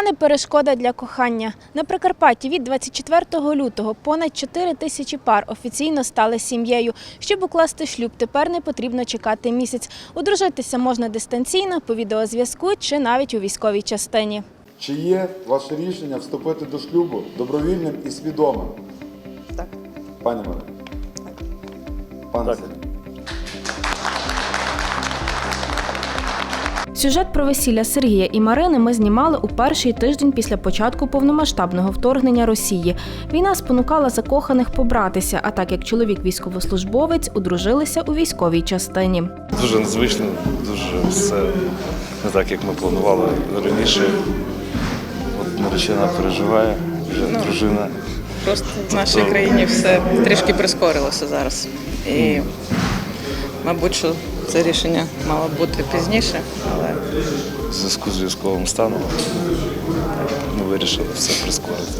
Війна не перешкода для кохання. На Прикарпатті від 24 лютого понад 4 тисячі пар офіційно стали сім'єю. Щоб укласти шлюб, тепер не потрібно чекати місяць. Одружитися можна дистанційно, по відеозв'язку чи навіть у військовій частині. Чи є ваше рішення вступити до шлюбу добровільним і свідомим? Так. Пані Марина? Пане Так. Сюжет про весілля Сергія і Марини ми знімали у перший тиждень після початку повномасштабного вторгнення Росії. Війна спонукала закоханих побратися, а так як чоловік військовослужбовець одружилися у військовій частині. Дуже незвично, дуже все не так, як ми планували раніше. От наречена переживає, вже дружина. Просто в нашій країні все трішки прискорилося зараз. І, мабуть, що це рішення мало бути пізніше, але В зв'язку з військовим станом ми вирішили все прискорити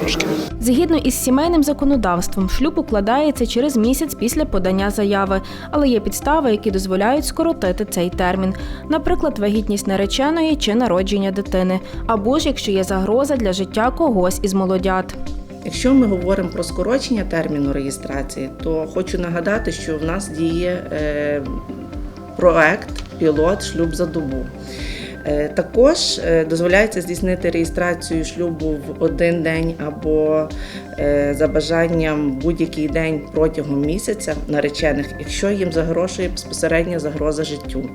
трошки. Згідно із сімейним законодавством, шлюб укладається через місяць після подання заяви, але є підстави, які дозволяють скоротити цей термін, наприклад, вагітність нареченої чи народження дитини, або ж якщо є загроза для життя когось із молодят. Якщо ми говоримо про скорочення терміну реєстрації, то хочу нагадати, що в нас діє е, проект пілот шлюб за добу. Е, Також е, дозволяється здійснити реєстрацію шлюбу в один день або е, за бажанням будь-який день протягом місяця наречених, якщо їм загрожує безпосередня загроза життю.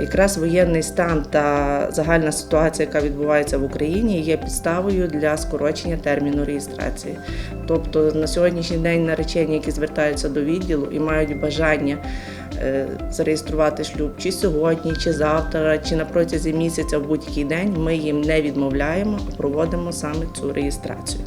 Якраз воєнний стан та загальна ситуація, яка відбувається в Україні, є підставою для скорочення терміну реєстрації. Тобто на сьогоднішній день наречені, які звертаються до відділу і мають бажання зареєструвати шлюб чи сьогодні, чи завтра, чи на протязі місяця в будь-який день, ми їм не відмовляємо, а проводимо саме цю реєстрацію.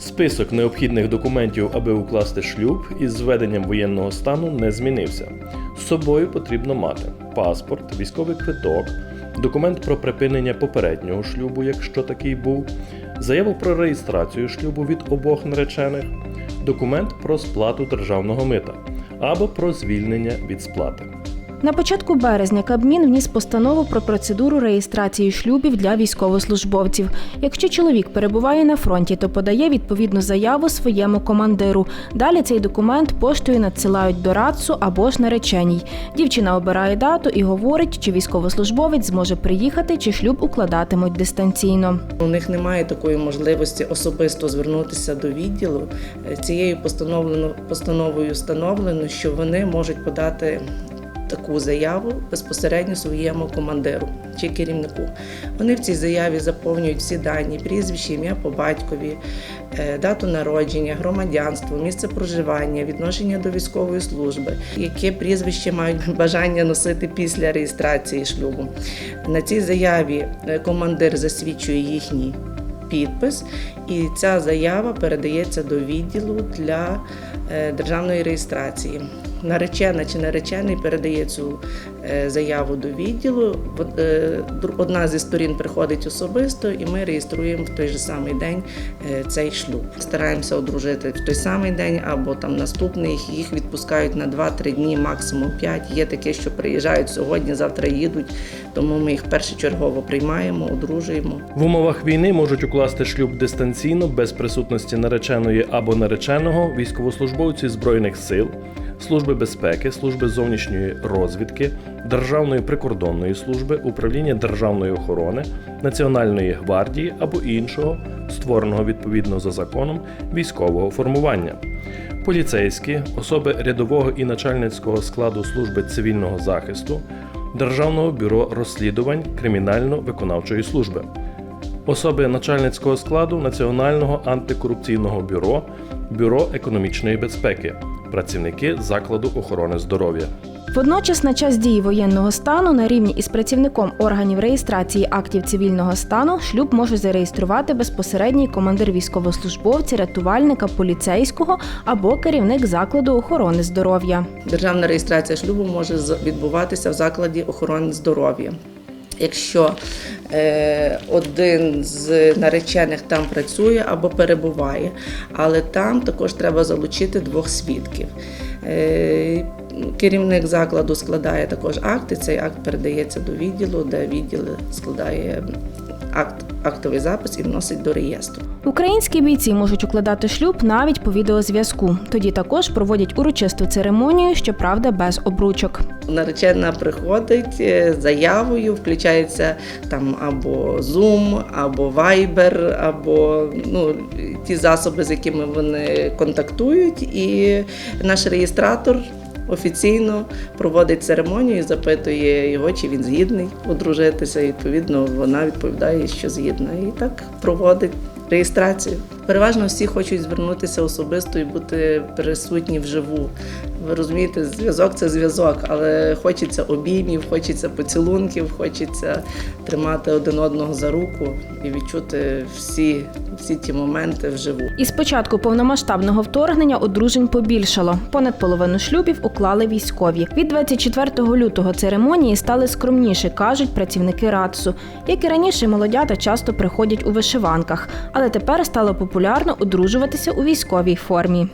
Список необхідних документів, аби укласти шлюб із зведенням воєнного стану, не змінився. З собою потрібно мати паспорт, військовий квиток, документ про припинення попереднього шлюбу, якщо такий був, заяву про реєстрацію шлюбу від обох наречених, документ про сплату державного мита або про звільнення від сплати. На початку березня Кабмін вніс постанову про процедуру реєстрації шлюбів для військовослужбовців. Якщо чоловік перебуває на фронті, то подає відповідну заяву своєму командиру. Далі цей документ поштою надсилають до радцу або ж нареченій. Дівчина обирає дату і говорить, чи військовослужбовець зможе приїхати, чи шлюб укладатимуть дистанційно. У них немає такої можливості особисто звернутися до відділу. Е, Цією постановлено- постановою встановлено, що вони можуть подати таку заяву безпосередньо своєму командиру чи керівнику. Вони в цій заяві заповнюють всі дані, прізвище, ім'я по батькові, е, дату народження, громадянство, місце проживання, відношення до військової служби, яке прізвище мають бажання носити після реєстрації шлюбу. На цій заяві е, командир засвідчує їхній підпис, і ця заява передається до відділу для е, державної реєстрації. Наречена чи наречений передає цю е, заяву до відділу. Е, Одна зі сторін приходить особисто, і ми реєструємо в той же самий день е, цей шлюб. Стараємося одружити в той самий день або там наступний. Їх відпускають на 2-3 дні, максимум 5. Є таке, що приїжджають сьогодні, завтра їдуть. Тому ми їх першочергово приймаємо, одружуємо. В умовах війни можуть укласти шлюб дистанційно без присутності нареченої або нареченого військовослужбовці збройних сил, служби безпеки, служби зовнішньої розвідки, Державної прикордонної служби, управління державної охорони, Національної гвардії або іншого, створеного відповідно за законом військового формування. Поліцейські, особи рядового і начальницького складу служби цивільного захисту, Державного бюро розслідувань кримінально-виконавчої служби, особи начальницького складу Національного антикорупційного бюро, Бюро економічної безпеки, працівники закладу охорони здоров'я. Водночас, на час дії воєнного стану на рівні із працівником органів реєстрації актів цивільного стану шлюб може зареєструвати безпосередній командир військовослужбовця, рятувальника, поліцейського або керівник закладу охорони здоров'я. Державна реєстрація шлюбу може з- відбуватися в закладі охорони здоров'я. Якщо е, один з наречених там працює або перебуває, але там також треба залучити двох свідків. Е, керівник закладу складає також акт, і цей акт передається до відділу, де відділ складає акт, актовий запис і вносить до реєстру. Українські бійці можуть укладати шлюб навіть по відеозв'язку. Тоді також проводять урочисту церемонію, щоправда, без обручок. Наречена приходить е, з заявою, включається там або Zoom, або Viber, або ну, ті засоби, з якими вони контактують, і наш реєстратор. Офіційно проводить церемонію, запитує його, чи він згідний одружитися. Відповідно, вона відповідає, що згідна. І так проводить реєстрацію. Переважно всі хочуть звернутися особисто і бути присутні вживу. Ви розумієте, зв'язок це зв'язок, але хочеться обіймів, хочеться поцілунків, хочеться тримати один одного за руку і відчути всі, всі ті моменти вживу. Із початку повномасштабного вторгнення одружень побільшало. Понад половину шлюбів уклали військові. Від 24 лютого церемонії стали скромніші, кажуть працівники РАЦУ. Як і раніше, молодята часто приходять у вишиванках, але тепер стало популярно одружуватися у військовій формі.